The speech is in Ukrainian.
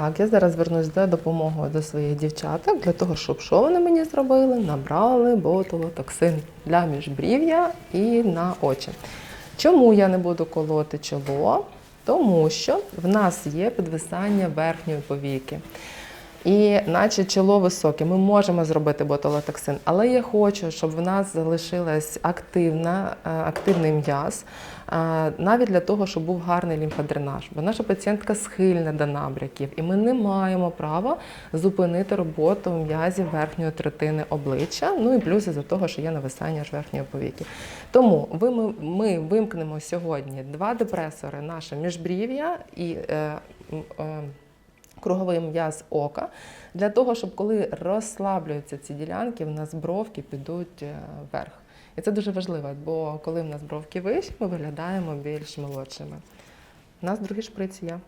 Так, я зараз звернусь за допомогою до своїх дівчаток для того, щоб що вони мені зробили? Набрали ботулотоксин для міжбрів'я і на очі. Чому я не буду колоти чоло? Тому що в нас є підвисання верхньої повіки. І наче чоло високе, ми можемо зробити ботулотоксин, але я хочу, щоб в нас залишилась активна, е, активний м'яз, е, навіть для того, щоб був гарний лімфодренаж. Бо наша пацієнтка схильна до набряків, і ми не маємо права зупинити роботу м'язів верхньої третини обличчя. Ну і плюс із-за того, що є нависання ж верхньої повіки. Тому ви, ми, ми вимкнемо сьогодні два депресори, наше міжбрів'я і. Е, е, круговий м'яз ока, для того, щоб коли розслаблюються ці ділянки, в нас бровки підуть е, вверх. І це дуже важливо, бо коли в нас бровки вищі, ми виглядаємо більш молодшими. У нас другий шприц є.